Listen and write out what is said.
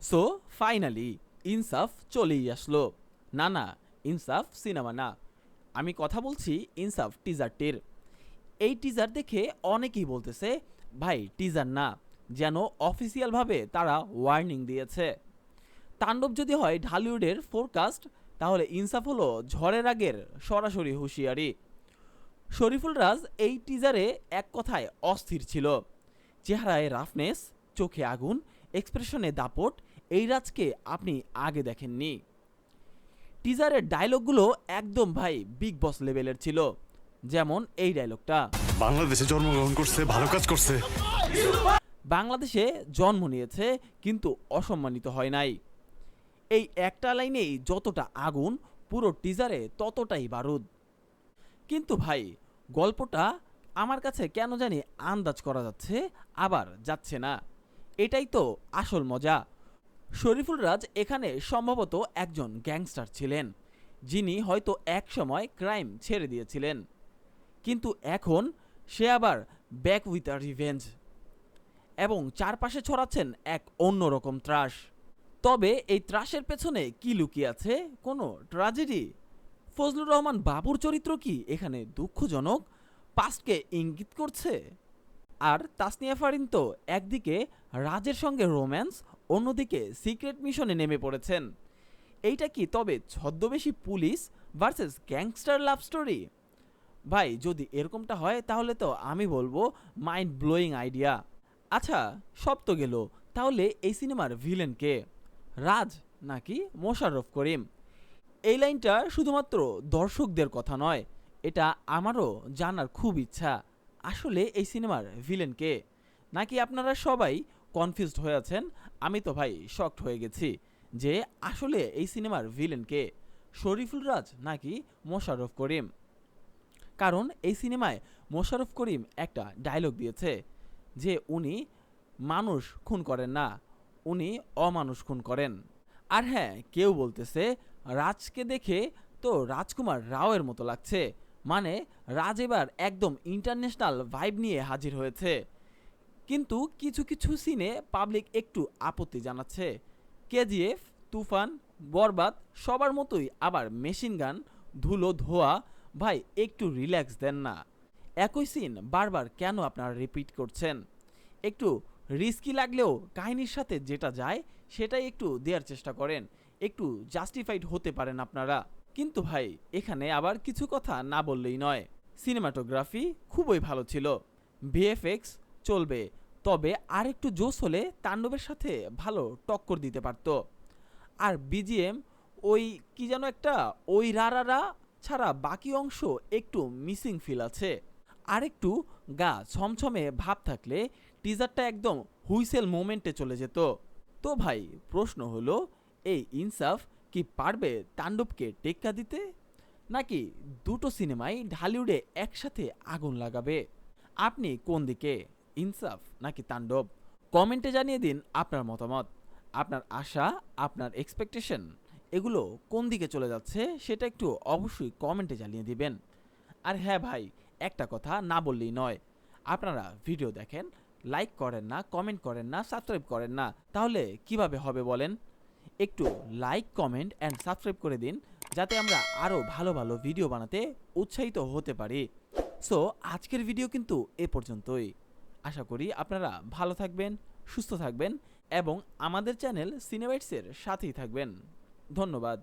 So finally ইনসাফ চলেই আসলো। না না, ইনসাফ সিনেমা না। আমি কথা বলছি ইনসাফ টিজারটির এই টিজার দেখে অনেকেই বলতেছে, ভাই টিজার না, যেন অফিসিয়ালভাবে তারা ওয়ার্নিং দিয়েছে। তাণ্ডব যদি হয় ঢালিউডের ফোরকাস্ট তাহলে ইনসাফ হলো ঝড়ের আগের সরাসরি হুঁশিয়ারি। শরীফুল রাজ এই টিজারে এক কথায় অস্থির ছিল। চেহারায় রাফনেস চোখে আগুন এক্সপ্রেশনে দাপট এই রাজকে আপনি আগে দেখেননি। টিজারের ডায়লগগুলো একদম ভাই বিগ বস লেভেলের ছিল যেমন এই ডায়লগটা বাংলাদেশে জন্মগ্রহণ করছে ভালো কাজ করছে। বাংলাদেশে জন্ম নিয়েছে কিন্তু অসম্মানিত হয় নাই। এই একটা লাইনেই যতটা আগুন পুরো টিজারে ততটাই বারুদ। কিন্তু ভাই গল্পটা আমার কাছে কেন জানি আন্দাজ করা যাচ্ছে আবার যাচ্ছে না। এটাই তো আসল মজা। শরীফুল রাজ এখানে সম্ভবত একজন গ্যাংস্টার ছিলেন, যিনি হয়তো একসময় ক্রাইম ছেড়ে দিয়েছিলেন। কিন্তু এখন সে আবার ব্যাক উইথ আ রিভেঞ্জ এবং চারপাশে ছড়াচ্ছেন এক অন্যরকম ত্রাস। তবে এই ত্রাসের পেছনে কি লুকিয়ে আছে কোনো ট্র্যাজেডি ফজলুর রহমান বাবুর চরিত্র কি এখানে দুঃখজনক? পাস্টকে ইঙ্গিত করছে? আর তাসনিয়া ফারিন তো একদিকে রাজের সঙ্গে রোম্যান্স অন্যদিকে সিক্রেট মিশনে নেমে পড়েছেন। এইটা কি তবে ছদ্মবেশী police versus gangster love story? ভাই, যদি এরকমটা হয় তাহলে তো আমি বলব মাইন্ড ব্লোয়িং আইডিয়া আচ্ছা সব তো গেল। তাহলে এই সিনেমার ভিলেন কে? রাজ নাকি মোশাররফ করিম? এই লাইনটা শুধুমাত্র দর্শকদের কথা নয়, এটা আমারও জানার খুব ইচ্ছা। আসলে এই সিনেমার ভিলেন কে? নাকি আপনারা সবাই কনফিউজড হয়ে আছেন, আমি তো ভাই শকড হয়ে গেছি যে আসলে এই সিনেমার ভিলেন কে শরীফুল রাজ নাকি মোশাররফ করিম? কারণ এই সিনেমায় মোশাররফ করিম একটা ডায়লগ দিয়েছে যে উনি মানুষ খুন করেন না, উনি অমানুষ খুন করেন। আর হ্যাঁ কেউ বলতেছে, রাজকে দেখে তো রাজকুমার রাওয়ের মতো লাগছে মানে রাজ এবার একদম ইন্টারন্যাশনাল ভাইব নিয়ে হাজির হয়েছে। কিন্তু কিছু কিছু সিনে পাবলিক একটু আপত্তি জানাচ্ছে। কেজিএফ, তুফান, বরবাদ, সবার মতোই আবার মেশিন গান, ধুলো, ধোয়া। ভাই, একটু রিল্যাক্স দেন না। একই সিন বারবার কেন আপনারা রিপিট করছেন? একটু রিস্কি লাগলেও কাহিনীর সাথে যেটা যায়, সেটাই একটু দেওয়ার চেষ্টা করেন। একটু জাস্টিফাইড হতে পারেন আপনারা। কিন্তু ভাই, এখানে আবার কিছু কথা না বললেই নয়। সিনেমাটোগ্রাফি খুবই ভালো ছিল। ভিএফএক্স চলবে। তবে আর একটু জোস হলে তাণ্ডবের সাথে ভালো টক্কর দিতে পারতো। আর বিজিএম ওই কি যেন একটা ওই রারারা ছাড়া বাকি অংশ একটু মিসিং ফিল আছে। আর একটু গা ছমছমে ভাব থাকলে টিজারটা একদম হুইসেল মোমেন্টে চলে যেত। তো ভাই, প্রশ্ন হলো, এই ইনসাফ কি পারবে তাণ্ডবকে টেক্কা দিতে? নাকি দুটো সিনেমাই ঢালিউডে একসাথে আগুন লাগাবে? আপনি কোন দিকে? ইনসাফ নাকি তাণ্ডব? কমেন্টে জানিয়ে দিন আপনার মতামত। আপনার আশা, আপনার এক্সপেকটেশন এগুলো কোন দিকে চলে যাচ্ছে সেটা একটু অবশ্যই কমেন্টে জানিয়ে দিবেন। আর হ্যাঁ ভাই, একটা কথা না বললেই নয়। আপনারা ভিডিও দেখেন লাইক করেন না কমেন্ট করেন না সাবস্ক্রাইব করেন না, তাহলে কীভাবে হবে বলেন? একটু লাইক কমেন্ট অ্যান্ড সাবস্ক্রাইব করে দিন, যাতে আমরা আরও ভালো ভালো ভিডিও বানাতে উৎসাহিত হতে পারি। সো আজকের ভিডিও কিন্তু এ পর্যন্তই। আশা করি আপনারা ভালো থাকবেন সুস্থ থাকবেন এবং আমাদের চ্যানেল সিনেমাইটসের সাথেই থাকবেন। ধন্যবাদ।